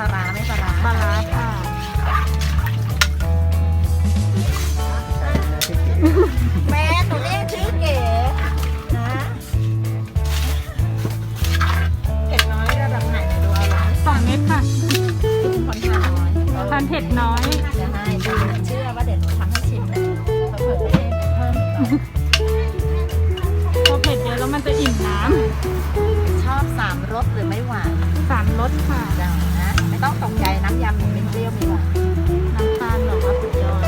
ปลาร้าไม่ปลาร้าปลาร้าค่ะแม่หนูเรียกชื่อเก๋นะเผ็ดน้อยระดับไหนไหนดูเอาละสองเม็ดค่ะคนทานน้อยทานเผ็ดน้อยจะให้ดูเชื่อว่าเดี๋ยวหนูทำให้ชิมนะเผื่อๆได้เพิ่มอีกหน่อยพอเผ็ดเยอะแล้วมันจะอิ่มน้ชอบสามรสหรือไม่หวานำสามรสค่ะจังนะไม่ ต้องตกใจน้ำยำหนูไม่เปรี้ยวม่หวานน้ำตาลแบบว่าสุดยอด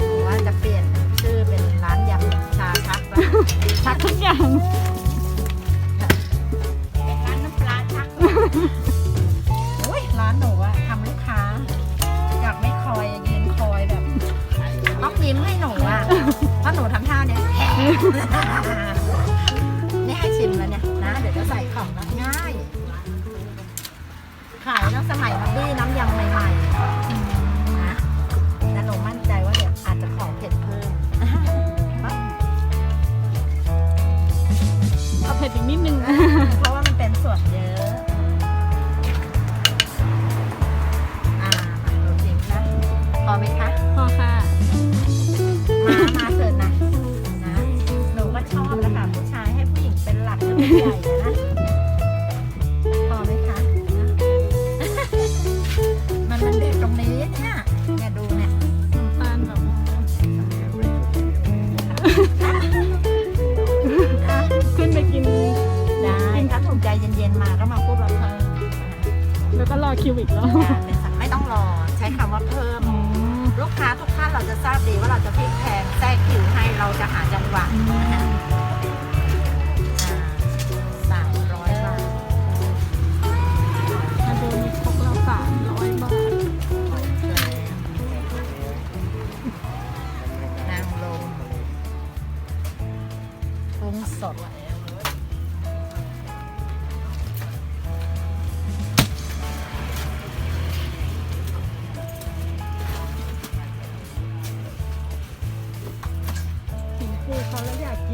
หรือว่าจะเปลี่ยนชื่อเป็นร้านยำชาชักแล้วชักทุกอย่างเป็นร้านน้ำปลาชักโอ้ยร้านหนูอะทำลูกค้า อยากไม่คอยยืนคอยแบบต้องยิ้มให้หนูอะเพราะหนูทำท่าเนี้ย ขายตั้งสมัยมาบี้น้ำยำใหม่ๆ ก็รอคิวอีกแล้วนะคะเป็นสัตว์ไม่ต้องรอ ใช้คำว่าเพิ่มอืมลูกค้าทุกท่านเราจะทราบดีว่าเราจะพลิกแพงแทรกคิวให้เราจะหาจังหวะนะคะสามร้อยบาทมาดูมีครกเราสามร้อยบาทนางลงปรุงสด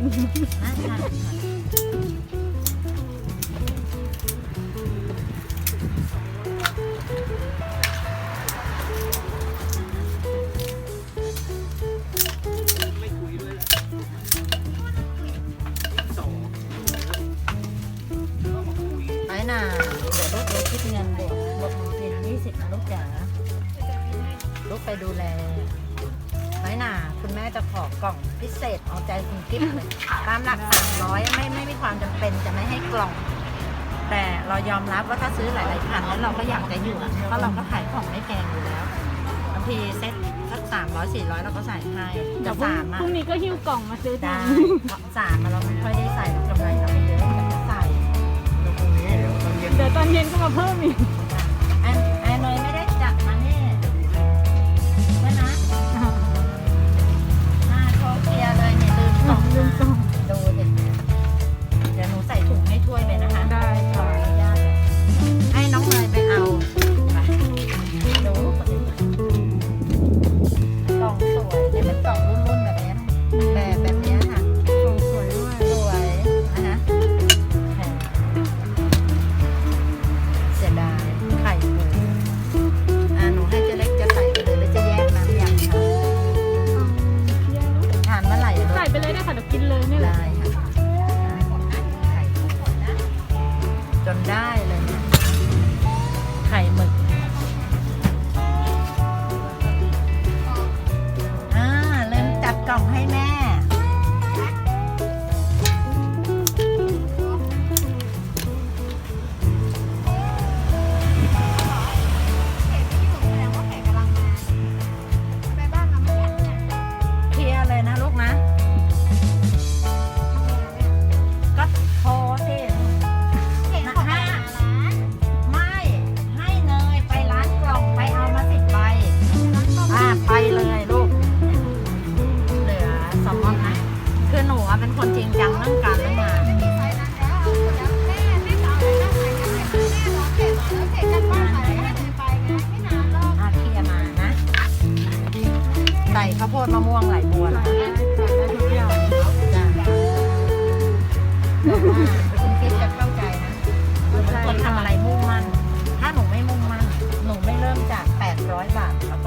แล้วอยากกินน่าทานค่ะไปน่ะเดี๋ยวลูกไปคิดเงินบวกบวกหนึ่งเป็นยี่สิบนะลูกจ๋าลูกไปดูแล แม่จะขอกล่องพิเศษเอาใจคุณกิ๊บเลยตามหลักสามร้อยไม่ไม่มีความจำเป็นจะไม่ให้กล่อง แต่เรายอมรับว่าถ้าซื้อหลายๆพันแล้วเราก็อยากจะอยู่เพราะเราก็ขายของไม่แพงอยู่แล้วบางทีเซ็ตสักสามร้อยสี่ร้อยเราก็ใส่ให้เดี๋แต่ยวพรุ่งสามอะพรุ่งนี้ก็หิ้วกล่องมาซื้อได้ทานเพราะสามอะเราไม่ค่อยได้ใส่กำไรเราไม่เยอะแต่จะใส่ดูตรงนี้เดี๋ยวตอนเย็นก็มาเพิ่มอีก ใส่ข้าวโพดมะม่วงไหลบัวนะคย่างคุณกิ๊จะเข้าใจนะคนทำอะไรมุ่งมั่น ถ้าหนูไม่มุ่งมั่น หนูไม่เริ่มจาก 800 บาทครับ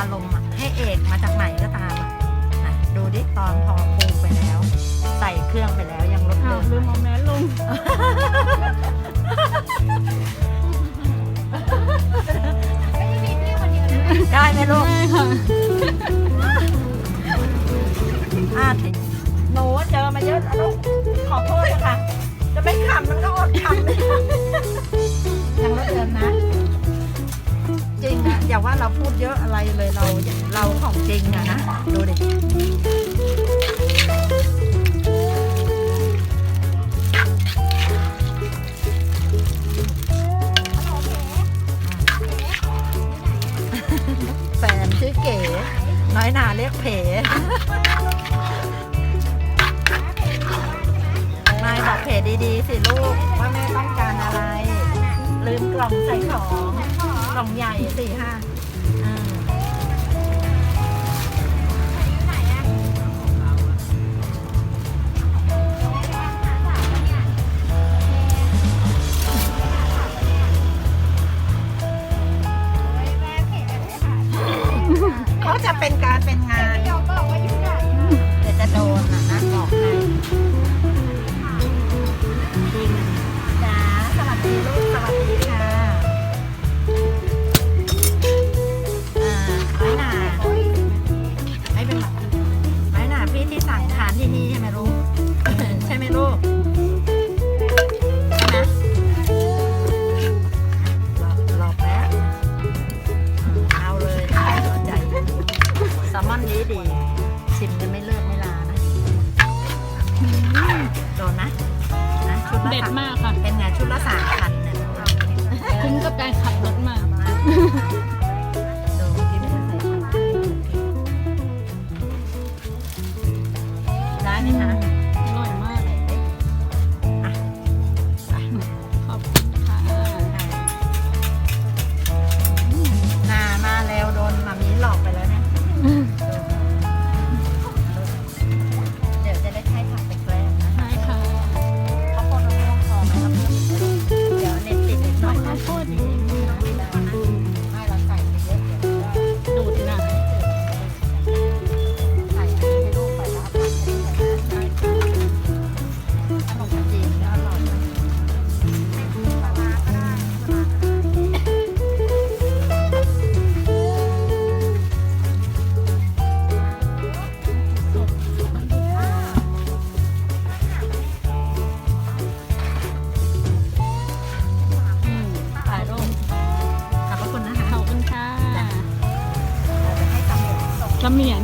อกมาจากไหนก็ตามอะนะดูดิตอนพอปลูกไปแล้ว ใส่เครื่องไปแล้วยังรถอ้าเดิวนลืมเอาแมสลงได้ไหมลูกได้ค่ะอะติหนูเจอมาเยอะแล้วลูกขอโทษนะคะจะไม่ขำมันก็อดขำไม่ได้ อย่าว่าเราพูดเยอะอะไรเลยเราเราของจริงอะนะ ดูดิแฟนชื่อเก๋ น้อยหนาเรียกเผนายบอกเพจดีๆ สิลูก ว่าแม่ต้องการอะไร ลืมกล่องใส่ของ กล่องใหญ่สี่ห้า ดละเด็ดสามมากค่ะ เป็นไงชุดละสามพันเนี่ย คุ้มกับการขับรถมา ละเมียน